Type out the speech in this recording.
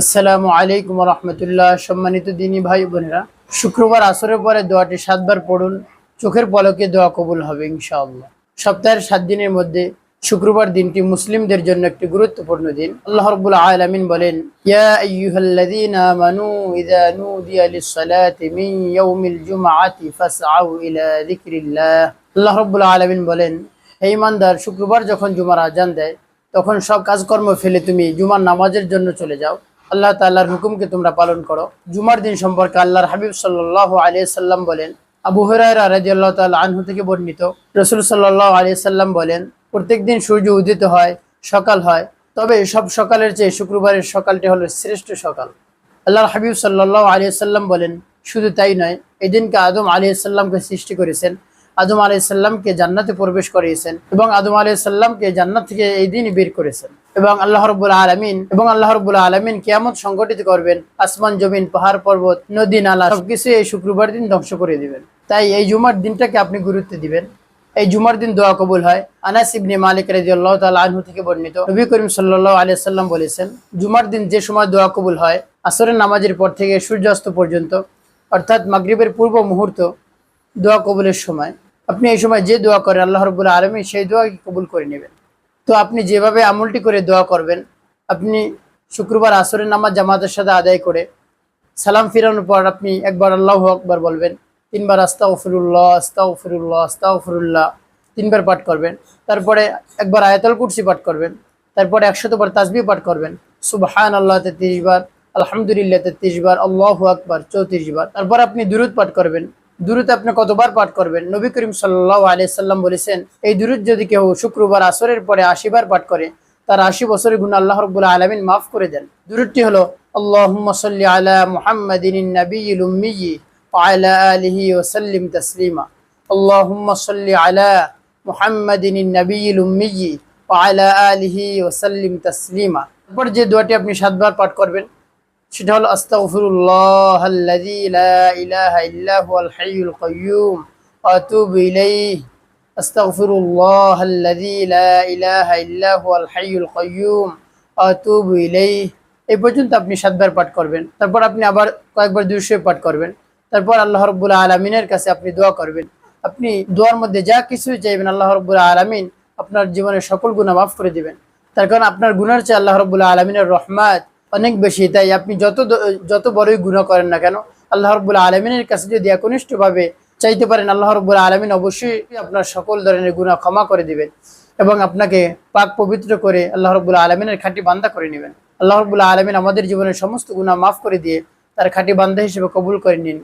আসসালামু আলাইকুম রহমতুল্লাহ। সম্মানিত দিনী ভাই বোনেরা, শুক্রবার আসরের পরে দোয়াটি সাতবার পড়ুন, চোখের পলকে দোয়া কবুল হবে ইনশাআল্লাহ। সপ্তাহের সাত দিনের মধ্যে শুক্রবার দিনটি মুসলিমদের জন্য একটি গুরুত্বপূর্ণ দিন। আল্লাহ রাব্বুল আলামিন বলেন, ইয়া আইয়ুহাল্লাযীনা আল্লাহ বলেন ইমানদার, শুক্রবার যখন জুমার আজান দেয়, তখন সব কাজকর্ম ফেলে তুমি জুমার নামাজের জন্য চলে যাও। আল্লাহ তাল্লাহর হুকুমকে তোমরা পালন করো। জুমার দিন সম্পর্কে আল্লাহর হাবিব সাল্লাহ আলিয়া সাল্লাম বলেন, আবু হরাইরা রাজি আল্লাহ তাল আনহু থেকে বর্ণিত, রসুল সাল্লাহ আলিয়া সাল্লাম বলেন প্রত্যেকদিন সূর্য উদিত হয়, সকাল হয়, তবে সব সকালের চেয়ে শুক্রবারের সকালটি হলো শ্রেষ্ঠ সকাল। আল্লাহর হাবিব সাল্লাহ আলিয়া সাল্লাম বলেন, শুধু তাই নয়, এদিনকে আদম আলিয়া সাল্লামকে সৃষ্টি করেছেন, আদম আলাইসাল্লামকে জান্নাতে প্রবেশ করিয়েছেন এবং আদম আলাইসাল্লামকে জান্নাত থেকে এই দিনই বের করেছেন। এবং আল্লাহ রব্বুল আলমিন, এবং আল্লাহ রব্বুল আলমিন কিয়ামত সংগঠিত করবেন। আসমান, জমিন, পাহাড়, পর্বত, নদী, নালা, সবকিছু এই শুক্রবার দিন ধ্বংস করে দিবেন। তাই এই জুমার দিনটাকে আপনি গুরুত্ব দিবেন। এই জুমার দিন দোয়া কবুল হয়। আনাস ইবনে মালিক রাদিয়াল্লাহু তাআলা আনহু থেকে বর্ণিত নবী করিম সাল্লাল্লাহু আলাইহি সাল্লাম বলেছেন, জুমার দিন যে সময় দোয়া কবুল হয়, আসরের নামাজের পর থেকে সূর্যাস্ত পর্যন্ত, অর্থাৎ মাগরিবের পূর্ব মুহূর্ত দোয়া কবুলের সময়। আপনি এই সময় যে দোয়া করেন, আল্লাহ রবুল্লা আলমী সেই দোয়া কবুল করে নেবেন। তো আপনি যেভাবে আমলটি করে দোয়া করবেন, আপনি শুক্রবার আসরের নামাজ জামাতের সাথে আদায় করে সালাম ফিরানোর পর আপনি একবার আল্লাহ আকবার বলবেন, তিনবার আস্তা ফিরুল্লাহ আস্তা ফিরুল্লাহ আস্তা ফিরুল্লাহ তিনবার পাঠ করবেন। তারপরে একবার আয়াতাল কুরসি পাঠ করবেন, তারপরে একশতবার তাজবি পাঠ করবেন সুবহান আল্লাহ তেত্রিশ বার, আলহামদুলিল্লাহ তেত্রিশ বার, আল্লাহ আকবার চৌত্রিশ বার, তারপর আপনি দুরুদ পাঠ করবেন। দূরত আপনি কতবার পাঠ করবেন? নবী করিম সাল্লাহ আলিয়াল্লাম বলেছেন, এই দূরত যদি কেউ শুক্রবার আসরের পরে আশিবার পাঠ করে, তার আশি বছরের গুণ আল্লাহ রব্বুল আলমিন মাফ করে দেন। দূরটি হলো আল্লাহমসল্লি আলা মুহাম্মদিন নবীল উম্মিয়ি আলা আলিহি ওসাল্লিম তসলিমা। আল্লাহমসল্লি আলা মুহাম্মদিন নবীল উম্মিয়ি আলা আলিহি ওসাল্লিম তসলিমা। তারপর যে দোয়াটি আপনি সাতবার পাঠ করবেন সেটা হলো আস্তাগফিরুল্লাহ আল্লাযী লা ইলাহা ইল্লা হুয়াল লা এই পর্যন্ত আপনি সাতবার পাঠ করবেন। তারপর আপনি আবার কয়েকবার দুইশো পাঠ করবেন। তারপর আল্লাহ রব্বুল আলমিনের কাছে আপনি দোয়া করবেন। আপনি দোয়ার মধ্যে যা কিছুই চাইবেন আল্লাহ রব্বুল আলমিন আপনার জীবনের সকল গুণা মাফ করে দিবেন। তার কারণ আপনার গুনার চেয়ে আল্লাহ রব্বুল আলমিনের রহমাত অনেক বেশি। তাই আপনি যত যত বড়ই গুণা করেন না কেন, আল্লাহ রব্বুল আলমিনের কাছে যদি একনিষ্ঠভাবে চাইতে পারেন, আল্লাহ রব্বুল আলমিন অবশ্যই আপনার সকল ধরনের গুণা ক্ষমা করে দিবেন এবং আপনাকে পাক পবিত্র করে আল্লাহ রব্বুল আলমিনের খাঁটি বান্ধা করে নেবেন। আল্লাহ রবুল্লা আলমিন আমাদের জীবনের সমস্ত গুণা মাফ করে দিয়ে তার খাঁটি বান্ধা হিসেবে কবুল করে নিন।